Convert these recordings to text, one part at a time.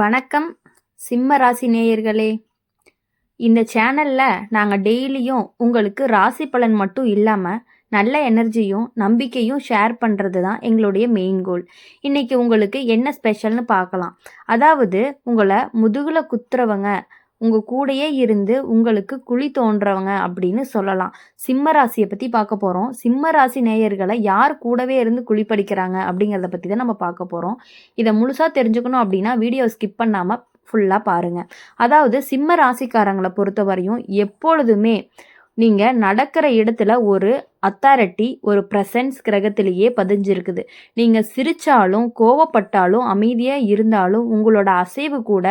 வணக்கம் சிம்ம ராசி நேயர்களே. இந்த சேனலில் நாங்கள் டெய்லியும் உங்களுக்கு ராசி பலன் மட்டும் இல்லாமல் நல்ல எனர்ஜியும் நம்பிக்கையும் ஷேர் பண்ணுறது தான் எங்களுடைய மெயின் கோல் இன்றைக்கி உங்களுக்கு என்ன ஸ்பெஷல்னு பார்க்கலாம். அதாவது உங்களை முதுகில் குத்துறவங்க உங்கள் கூடயே இருந்து உங்களுக்கு குழி தோன்றவங்க அப்படின்னு சொல்லலாம். சிம்ம ராசியை பற்றி பார்க்க போகிறோம் சிம்ம ராசி நேயர்களை யார் கூடவே இருந்து குழி படிக்கிறாங்க அப்படிங்கிறத பற்றி தான் நம்ம பார்க்க போகிறோம் இதை முழுசாக தெரிஞ்சுக்கணும் அப்படின்னா வீடியோ ஸ்கிப் பண்ணாமல் ஃபுல்லாக பாருங்கள் அதாவது சிம்ம ராசிக்காரங்களை பொறுத்தவரையும் எப்பொழுதுமே நீங்கள் நடக்கிற இடத்துல ஒரு அத்தாரிட்டி ஒரு ப்ரெசன்ஸ் கிரகத்திலேயே பதிஞ்சிருக்குது. நீங்கள் சிரித்தாலும் கோவப்பட்டாலும் அமைதியாக இருந்தாலும் உங்களோட அசைவு கூட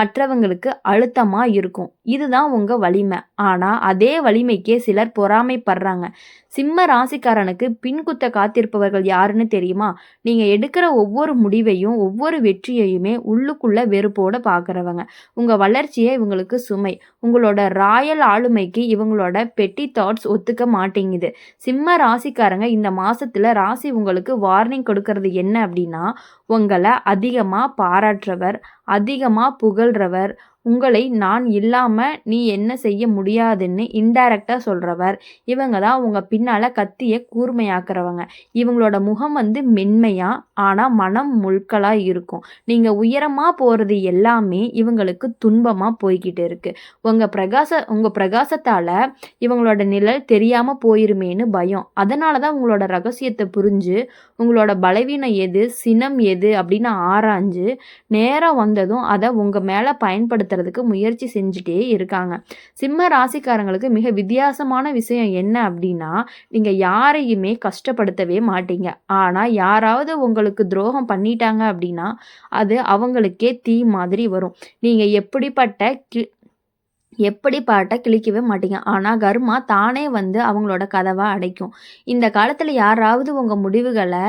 மற்றவங்களுக்கு அழுத்தமாக இருக்கும். இதுதான் உங்கள் வலிமை. ஆனால் அதே வலிமைக்கே சிலர் பொறாமைப்படுறாங்க. சிம்ம ராசிக்காரனுக்கு பின்குத்த காத்திருப்பவர்கள் யாருன்னு தெரியுமா? நீங்கள் எடுக்கிற ஒவ்வொரு முடிவையும் ஒவ்வொரு வெற்றியையுமே உள்ளுக்குள்ளே வெறுப்போடு பார்க்குறவங்க உங்கள் வளர்ச்சியை இவங்களுக்கு சுமை. உங்களோட ராயல் ஆளுமைக்கு இவங்களோட பெட்டி தாட்ஸ் ஒத்துக்க மாட்டேங்குது. சிம்ம ராசிக்காரங்க இந்த மாசத்துல ராசி உங்களுக்கு வார்னிங் கொடுக்கறது என்ன அப்படின்னா உங்களை அதிகமாக பாராட்டுறவர் அதிகமாக புகழ்றவர் உங்களை நான் இல்லாமல் நீ என்ன செய்ய முடியாதுன்னு இன்டைரக்டாக சொல்கிறவர் இவங்க தான் உங்கள் பின்னால் கத்தியை கூர்மையாக்குறவங்க. இவங்களோட முகம் வந்து மென்மையாக ஆனால் மனம் முழுக்களாக இருக்கும். நீங்கள் உயரமாக போகிறது எல்லாமே இவங்களுக்கு துன்பமாக போய்கிட்டு இருக்குது உங்கள் பிரகாச உங்கள் பிரகாசத்தால் இவங்களோட நிழல் தெரியாமல் போயிருமேன்னு பயம். அதனால தான் உங்களோட ரகசியத்தை புரிஞ்சு உங்களோட பலவீனம் எது சினம் எது அப்படின்னு ஆராய்ஞ்சு நேரம் வந்ததும் அதை உங்கள் மேலே பயன்படுத்த ஏற்படுத்துறதுக்கு முயற்சி செஞ்சுட்டே இருக்காங்க. சிம்ம ராசிக்காரங்களுக்கு மிக வித்தியாசமான விஷயம் என்ன அப்படின்னா நீங்கள் யாரையுமே கஷ்டப்படுத்தவே மாட்டீங்க. ஆனால் யாராவது உங்களுக்கு துரோகம் பண்ணிட்டாங்க அப்படின்னா அது அவங்களுக்கே தீ மாதிரி வரும். நீங்கள் எப்படிப்பட்ட கி எப்படி பாட்டை கிழிக்கவே மாட்டீங்க. ஆனால் கர்மா தானே வந்து அவங்களோட கதவை அடைக்கும். இந்த காலத்தில் யாராவது உங்கள் முடிவுகளை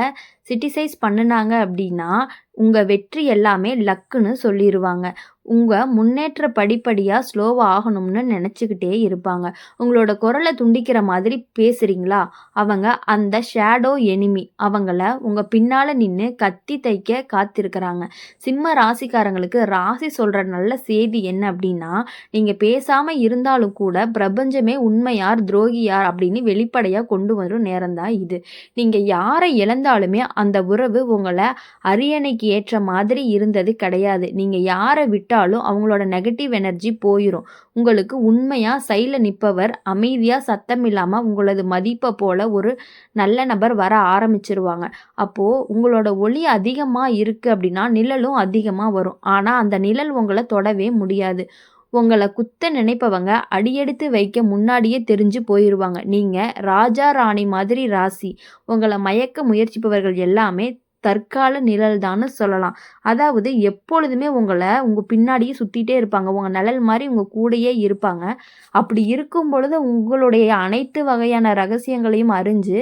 சிட்டிசைஸ் பண்ணினாங்க அப்படின்னா உங்கள் வெற்றி எல்லாமே லக்குன்னு சொல்லிடுவாங்க உங்கள் முன்னேற்ற படிப்படியாக ஸ்லோவாக ஆகணும்னு நினச்சிக்கிட்டே இருப்பாங்க. உங்களோட குரலை துண்டிக்கிற மாதிரி பேசுகிறீங்களா அவங்க அந்த ஷேடோ எனிமி அவங்கள உங்கள் பின்னால் நின்று கத்தி தைக்க காத்திருக்கிறாங்க. சிம்ம ராசிக்காரங்களுக்கு ராசி சொல்கிற நல்ல செய்தி என்ன அப்படின்னா நீங்கள் பேசாமல் இருந்தாலும் கூட பிரபஞ்சமே உண்மையார் துரோகியார் அப்படின்னு வெளிப்படையாக கொண்டு வரும் நேரம் தான் இது. நீங்கள் யாரை இழந்தாலுமே அந்த உறவு உங்களை அரியணைக்கு ஏற்ற மாதிரி இருந்தது கிடையாது. நீங்கள் யாரை விட்டாலும் அவங்களோட நெகட்டிவ் எனர்ஜி போயிடும் உங்களுக்கு உண்மையாக சைடில் நிற்பவர் அமைதியாக சத்தம் இல்லாமல் உங்களது மதிப்பை போல் ஒரு நல்ல நபர் வர ஆரம்பிச்சிருவாங்க. அப்போது உங்களோட ஒளி அதிகமாக இருக்குது அப்படின்னா நிழலும் அதிகமாக வரும். ஆனால் அந்த நிழல் உங்களை தொடவே முடியாது. உங்களை குத்த நினைப்பவங்க அடியெடுத்து வைக்க முன்னாடியே தெரிஞ்சு போயிடுவாங்க நீங்கள் ராஜா ராணி மாதிரி ராசி. உங்களை மயக்க முயற்சிப்பவர்கள் எல்லாமே தற்கால நிழல்தான்னு சொல்லலாம். அதாவது எப்பொழுதுமே உங்களை உங்கள் பின்னாடியே சுற்றிட்டே இருப்பாங்க. உங்கள் நிழல் மாதிரி உங்கள் கூடையே இருப்பாங்க. அப்படி இருக்கும் பொழுது உங்களுடைய அனைத்து வகையான ரகசியங்களையும் அறிஞ்சு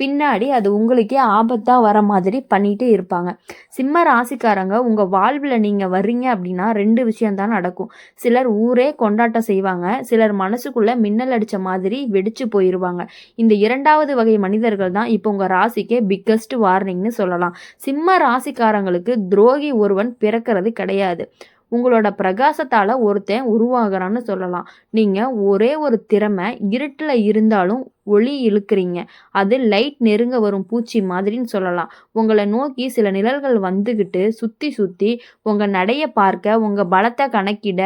பின்னாடி அது உங்களுக்கே ஆபத்தாக வர மாதிரி பண்ணிகிட்டே இருப்பாங்க. சிம்ம ராசிக்காரங்க உங்கள் வாழ்வில் நீங்கள் வர்றீங்க அப்படின்னா ரெண்டு விஷயம்தான் நடக்கும். சிலர் ஊரே கொண்டாட்டம் செய்வாங்க. சிலர் மனசுக்குள்ளே மின்னல் அடித்த மாதிரி வெடிச்சு போயிடுவாங்க இந்த இரண்டாவது வகை மனிதர்கள் தான் இப்போ உங்கள் ராசிக்கே பிக்கஸ்ட் வார்னிங்னு சொல்லலாம். சிம்ம ராசிக்காரங்களுக்கு துரோகி ஒருவன் பிறக்கிறது கிடையாது. உங்களோட பிரகாசத்தால் ஒருத்தன் உருவாகிறான்னு சொல்லலாம். நீங்கள் ஒரே ஒரு திறமை இருட்டில் இருந்தாலும் ஒளி இழுக்கிறீங்க. அது லைட் நெருங்க வரும் பூச்சி மாதிரின்னு சொல்லலாம். உங்களை நோக்கி சில நிழல்கள் வந்துக்கிட்டு சுற்றி சுற்றி உங்கள் நடையை பார்க்க உங்கள் பலத்தை கணக்கிட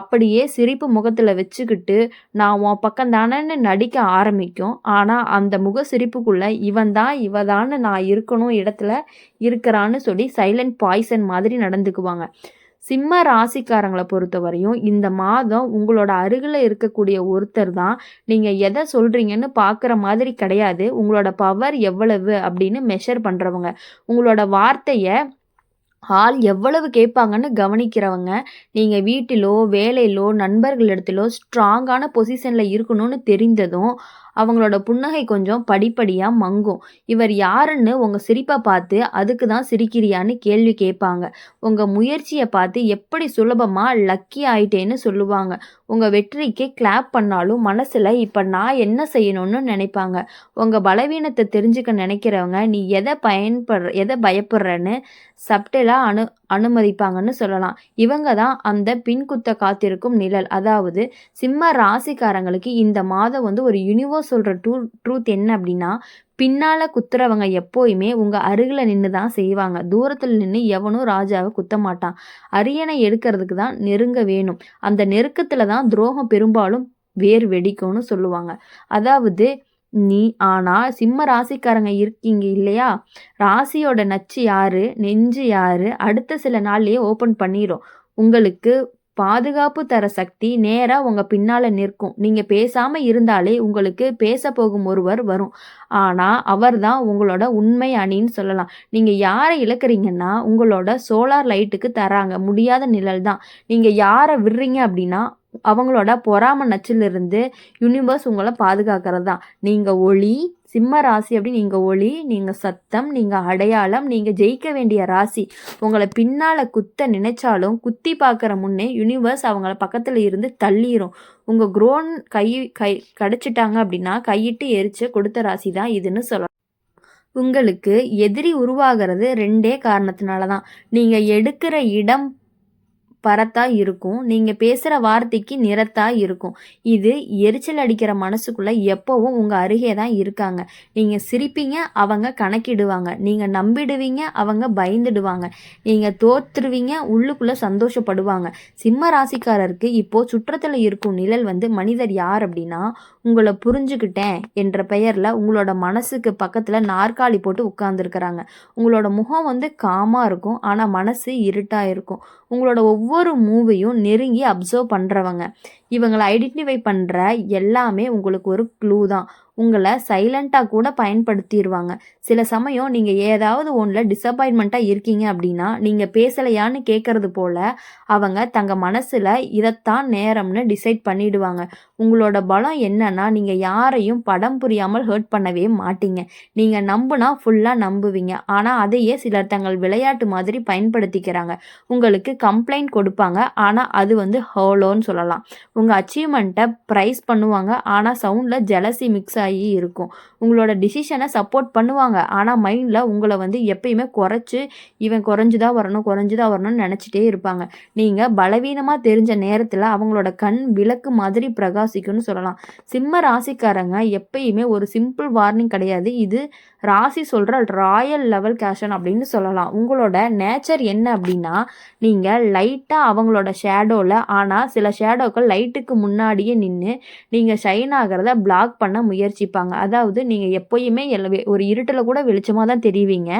அப்படியே சிரிப்பு முகத்தில் வச்சுக்கிட்டு நான் உன் பக்கம் தானேன்னு நடிக்க ஆரம்பிக்கும். ஆனால் அந்த முக சிரிப்புக்குள்ளே இவன் தான் இவ நான் இருக்கணும் இடத்துல இருக்கிறான்னு சொல்லி சைலண்ட் பாய்சன் மாதிரி நடந்துக்குவாங்க. சிம்ம ராசிக்காரங்களை பொறுத்த வரையும் இந்த மாதம் உங்களோட அருகில் இருக்கக்கூடிய ஒருத்தர் தான் நீங்கள் எதை சொல்கிறீங்கன்னு பார்க்குற மாதிரி கிடையாது. உங்களோட பவர் எவ்வளவு அப்படின்னு மெஷர் பண்ணுறவங்க உங்களோட வார்த்தையை ஆள் எவ்வளவு கேட்பாங்கன்னு கவனிக்கிறவங்க நீங்கள் வீட்டிலோ வேலையிலோ நண்பர்களிடத்திலோ ஸ்ட்ராங்கான பொசிஷனில் இருக்கணும்னு தெரிந்ததும் அவங்களோட புன்னகை கொஞ்சம் படிப்படியாக மங்கும். இவர் யாருன்னு உங்கள் சிரிப்பை பார்த்து அதுக்கு தான் சிரிக்கிறியான்னு கேள்வி கேட்பாங்க. உங்கள் முயற்சியை பார்த்து எப்படி சுலபமாக லக்கி ஆயிட்டேன்னு சொல்லுவாங்க. உங்கள் வெற்றிக்கு கிளாப் பண்ணாலும் மனசில் இப்போ நான் என்ன செய்யணும்னு நினைப்பாங்க. உங்கள் பலவீனத்தை தெரிஞ்சுக்க நினைக்கிறவங்க நீ எதை பயன்படுற எதை பயப்படுறன்னு சப்டைலா அனு அனுமதிப்பாங்கன்னு சொல்லலாம். இவங்க தான் அந்த பின்குத்த காத்திருக்கும் நிழல். அதாவது சிம்ம ராசிக்காரங்களுக்கு இந்த மாதம் வந்து ஒரு யூனிவர்ஸ் சொல்கிற டூ ட்ரூத் என்ன அப்படின்னா, பின்னால் குத்துறவங்க எப்போயுமே உங்கள் அருகில் நின்று தான் செய்வாங்க. தூரத்தில் நின்று எவனும் ராஜாவை குத்த மாட்டான். அரியணை எடுக்கிறதுக்கு தான் நெருங்க வேணும். அந்த நெருக்கத்தில் தான் துரோகம் பெரும்பாலும் வேர் வெடிக்கும்னு சொல்லுவாங்க. அதாவது நீ ஆனா சிம்ம ராசிக்காரங்க இருக்கீங்க இல்லையா? ராசியோட நச்சு யாரு? நெஞ்சு யாரு? அடுத்த சில நாள்லயே ஓப்பன் பண்ணிரும். உங்களுக்கு பாதுகாப்பு தர சக்தி நேரா உங்க பின்னால நிற்கும். நீங்க பேசாம இருந்தாலே உங்களுக்கு பேச போகும் ஒருவர் வரும். ஆனா அவர் தான் உங்களோட உண்மை அணின்னு சொல்லலாம். நீங்க யாரை இழக்கிறீங்கன்னா, உங்களோட சோலார் லைட்டுக்கு தராங்க முடியாத நிழல் தான். நீங்க யாரை விடுறீங்க அப்படின்னா, அவங்களோட பொறாம நச்சிலிருந்து யூனிவர்ஸ் உங்களை பாதுகாக்கிறது தான். நீங்கள் ஒளி, சிம்ம ராசி அப்படி நீங்கள் ஒளி, நீங்கள் சத்தம், நீங்கள் அடையாளம், நீங்கள் ஜெயிக்க வேண்டிய ராசி. உங்களை பின்னால் குத்த நினைச்சாலும் குத்தி பார்க்குற முன்னே யூனிவர்ஸ் அவங்கள பக்கத்தில் இருந்து தள்ளிரும். உங்கள் குரோன் கை கை கடிச்சிட்டாங்க அப்படின்னா, கையிட்டு எரிச்சு கொடுத்த ராசி தான் இதுன்னு சொல்லலாம். உங்களுக்கு எதிரி உருவாகிறது ரெண்டே காரணத்தினால தான். நீங்கள் எடுக்கிற இடம் பரத்தா இருக்கும். நீங்க பேசுற வார்த்தைக்கு நிறத்தா இருக்கும். இது எரிச்சல் அடிக்கிற மனசுக்குள்ள எப்பவும் உங்க அருகே தான் இருக்காங்க. நீங்க சிரிப்பீங்க, அவங்க கணக்கிடுவாங்க. நீங்க நம்பிடுவீங்க, அவங்க பயந்துடுவாங்க. நீங்க தோத்துருவீங்க, உள்ளுக்குள்ள சந்தோஷப்படுவாங்க. சிம்ம ராசிக்காரருக்கு இப்போ சுற்றத்துல இருக்கும் நிழல் வந்து மனிதர் யார் அப்படின்னா, உங்களை புரிஞ்சுக்கிட்டேன் என்ற பெயர்ல உங்களோட மனசுக்கு பக்கத்துல நாற்காலி போட்டு உட்கார்ந்திருக்கிறாங்க. உங்களோட முகம் வந்து காமா இருக்கும். ஆனா மனசு இருட்டா இருக்கும். உங்களோட ஒவ்வொரு ஒவ்வொரு மூவையும் நெருங்கி அப்சர்வ் பண்ணுறவங்க இவங்களை ஐடென்டிஃபை பண்ணுற எல்லாமே உங்களுக்கு ஒரு க்ளூ தான். உங்களை சைலண்ட்டாக கூட பயன்படுத்திடுவாங்க சில சமயம் நீங்கள் ஏதாவது ஒன்றில் டிசப்பாயின்மெண்ட்டாக இருக்கீங்க அப்படின்னா, நீங்கள் பேசலையான்னு கேட்கறது போல் அவங்க தங்கள் மனசில் இதைத்தான் நேரம்னு டிசைட் பண்ணிடுவாங்க. உங்களோட பலம் என்னன்னா, நீங்கள் யாரையும் படம் புரியாமல் ஹர்ட் பண்ணவே மாட்டீங்க. நீங்கள் நம்புனா ஃபுல்லாக நம்புவீங்க. ஆனால் அதையே சிலர் தங்கள் விளையாட்டு மாதிரி பயன்படுத்திக்கிறாங்க. உங்களுக்கு கம்ப்ளைண்ட் கொடுப்பாங்க. ஆனால் அது வந்து ஹோலோன்னு சொல்லலாம். உங்கள் அச்சீவ்மெண்ட்டை ப்ரைஸ் பண்ணுவாங்க. ஆனால் சவுண்டில் ஜெலசி மிக்ஸ் ஆகி இருக்கும். உங்களோட டிசிஷனை சப்போர்ட் பண்ணுவாங்க. ஆனால் மைண்டில் உங்களை வந்து எப்பயுமே குறைச்சி இவன் குறைஞ்சு தான் வரணும், குறைஞ்சு தான் வரணும்னு நினச்சிட்டே இருப்பாங்க. நீங்கள் பலவீனமாக தெரிஞ்ச நேரத்தில் அவங்களோட கண் விளக்கு மாதிரி பிரகாசிக்கும்னு சொல்லலாம். சிம்ம ராசிக்காரங்க எப்பயுமே ஒரு சிம்பிள் வார்னிங் கிடையாது. இது ராசி சொல்கிற ராயல் லெவல் கேஷன் அப்படின்னு சொல்லலாம். உங்களோட நேச்சர் என்ன அப்படின்னா, நீங்கள் லைட்டாக அவங்களோட ஷேடோவில் ஆனால் சில ஷேடோக்கள் லைட்டுக்கு முன்னாடியே நின்று நீங்கள் ஷைன் ஆகிறத பிளாக் பண்ண முயற்சிப்பாங்க. அதாவது நீங்கள் எப்போயுமே எல் ஒரு இருட்டில் கூட வெளிச்சமாக தான் தெரிவிங்க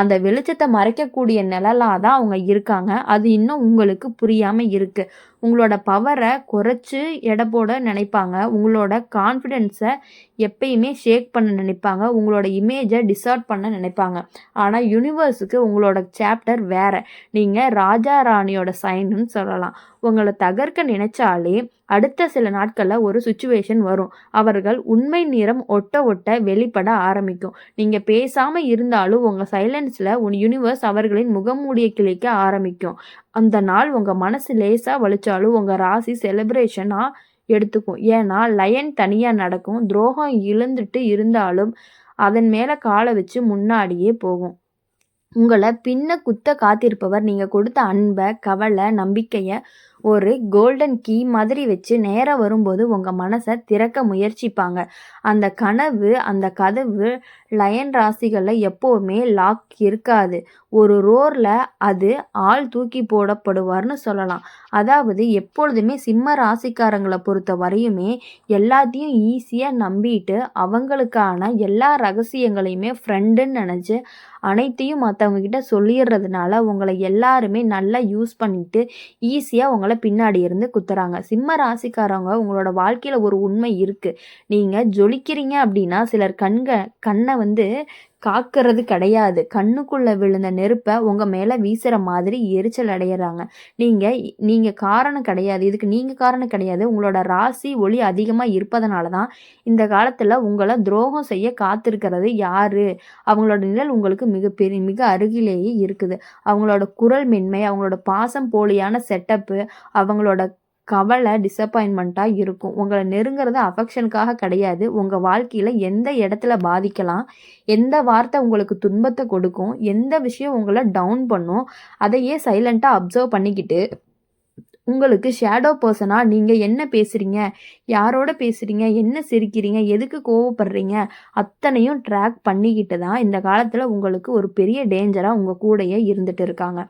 அந்த வெளிச்சத்தை மறைக்கக்கூடிய நிழலாக தான் அவங்க இருக்காங்க. அது இன்னும் உங்களுக்கு புரியாமல் இருக்குது உங்களோட பவரை குறைச்சி எடை போட நினைப்பாங்க. உங்களோட கான்ஃபிடென்ஸை எப்பயுமே ஷேக் பண்ண நினைப்பாங்க. உங்களோட இமேஜை டிசார்ட் பண்ண நினைப்பாங்க. ஆனால் யூனிவர்ஸுக்கு உங்களோட சாப்டர் வேறு நீங்கள் ராஜா ராணியோட சைன்னு சொல்லலாம். உங்களை தகர்க்க நினைச்சாலே அடுத்த சில நாட்களில் ஒரு சுச்சுவேஷன் வரும். அவர்கள் உண்மை நிறம் ஒட்ட ஒட்ட வெளிப்பட ஆரம்பிக்கும். நீங்கள் பேசாமல் இருந்தாலும் உங்கள் சைலன்ஸில் உன் யூனிவர்ஸ் அவர்களின் முகமூடிய கிழிக்க ஆரம்பிக்கும். அந்த நாள் உங்கள் மனசு லேசாக வலிச்சாலும் உங்கள் ராசி செலிப்ரேஷனாக எடுத்துக்கும். ஏன்னா லயன் தனியாக நடக்கும். துரோகம் இழந்துட்டு இருந்தாலும் அதன் மேலே காலை வச்சு முன்னாடியே போகும். உங்களை பின்ன குத்த காத்திருப்பவர் நீங்கள் கொடுத்த அன்பை கவலை நம்பிக்கையை ஒரு கோல்டன் கீ மாதிரி வச்சு நேரம் வரும்போது உங்கள் மனசை திறக்க முயற்சிப்பாங்க. அந்த கனவு அந்த கதவு லயன் ராசிகளில் எப்போவுமே லாக் இருக்காது. ஒரு ரோரில் அது ஆள் தூக்கி போடப்படுவார்னு சொல்லலாம். அதாவது எப்பொழுதுமே சிம்ம ராசிக்காரங்களை பொறுத்த வரையுமே எல்லாத்தையும் ஈஸியாக நம்பிட்டு, அவங்களுக்கான எல்லா ரகசியங்களையுமே ஃப்ரெண்டுன்னு நினச்சி அனைத்தையும் மற்றவங்கக்கிட்ட சொல்லிடுறதுனால உங்களை எல்லாருமே நல்லா யூஸ் பண்ணிட்டு, ஈஸியாக உங்களை பின்னாடி இருந்து குத்துறாங்க. சிம்ம ராசிக்காரங்க உங்களோட வாழ்க்கையில ஒரு உண்மை இருக்கு. நீங்க ஜொலிக்கிறீங்க அப்படின்னா சிலர் கண்க கண்ணை வந்து காக்கிறது கிடையாது. கண்ணுக்குள்ளே விழுந்த நெருப்பை உங்கள் மேலே வீசுகிற மாதிரி எரிச்சல் அடையிறாங்க. நீங்கள் நீங்கள் காரணம் கிடையாது. இதுக்கு நீங்கள் காரணம் கிடையாது. உங்களோட ராசி ஒளி அதிகமாக இருப்பதனால தான் இந்த காலத்தில் உங்களை துரோகம் செய்ய காத்திருக்கிறது யார்? அவங்களோட நிழல் உங்களுக்கு மிக பெரிய மிக அருகிலேயே இருக்குது. அவங்களோட குரல் மென்மை அவங்களோட பாசம் போலியான செட்டப்பு அவங்களோட கவலை டிசப்பாயின்மெண்ட்டாக இருக்கும். உங்களை நெருங்கிறது அஃபெக்ஷனுக்காக கிடையாது. உங்கள் வாழ்க்கையில் எந்த இடத்துல பாதிக்கலாம் எந்த வார்த்தை உங்களுக்கு துன்பத்தை கொடுக்கும் எந்த விஷயம் உங்களை டவுன் பண்ணும் அதையே சைலண்ட்டாக அப்சர்வ் பண்ணிக்கிட்டு உங்களுக்கு ஷேடோ பர்சனாக நீங்கள் என்ன பேசுகிறீங்க யாரோட பேசுகிறீங்க என்ன சிரிக்கிறீங்க? எதுக்கு கோவப்படுறீங்க? அத்தனையும் ட்ராக் பண்ணிக்கிட்டு தான் இந்த காலத்தில் உங்களுக்கு ஒரு பெரிய டேஞ்சராக உங்கள் கூடயே இருந்துட்டு இருக்காங்க.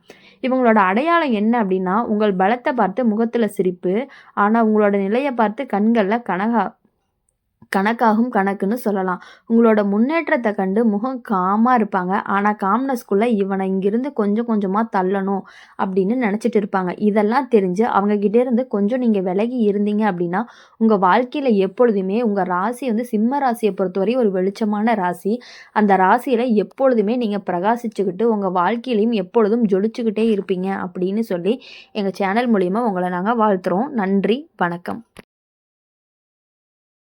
இவங்களோட அடையாளம் என்ன அப்படின்னா உங்கள் பலத்தை பார்த்து முகத்தில் சிரிப்பு ஆனால் உங்களோட நிலையை பார்த்து கண்களில் கனகா கணக்காகும் கணக்குன்னு சொல்லலாம். உங்களோட முன்னேற்றத்தை கண்டு முகம் காமாக இருப்பாங்க. ஆனால் காம்னஸ்குள்ளே இவனை இங்கிருந்து கொஞ்சம் கொஞ்சமாக தள்ளணும் அப்படின்னு நினச்சிட்டு இருப்பாங்க. இதெல்லாம் தெரிஞ்சு அவங்கக்கிட்டே இருந்து கொஞ்சம் நீங்கள் விலகி இருந்தீங்க அப்படின்னா உங்கள் வாழ்க்கையில் எப்பொழுதுமே உங்கள் ராசி வந்து சிம்ம ராசியை பொறுத்தவரை ஒரு வெளிச்சமான ராசி. அந்த ராசியில் எப்பொழுதுமே நீங்கள் பிரகாசிச்சுக்கிட்டு உங்கள் வாழ்க்கையிலையும் எப்பொழுதும் ஜொலிச்சுக்கிட்டே இருப்பீங்க அப்படின்னு சொல்லி எங்கள் சேனல் மூலிமா உங்களை நாங்கள் வாழ்த்துறோம். நன்றி வணக்கம்.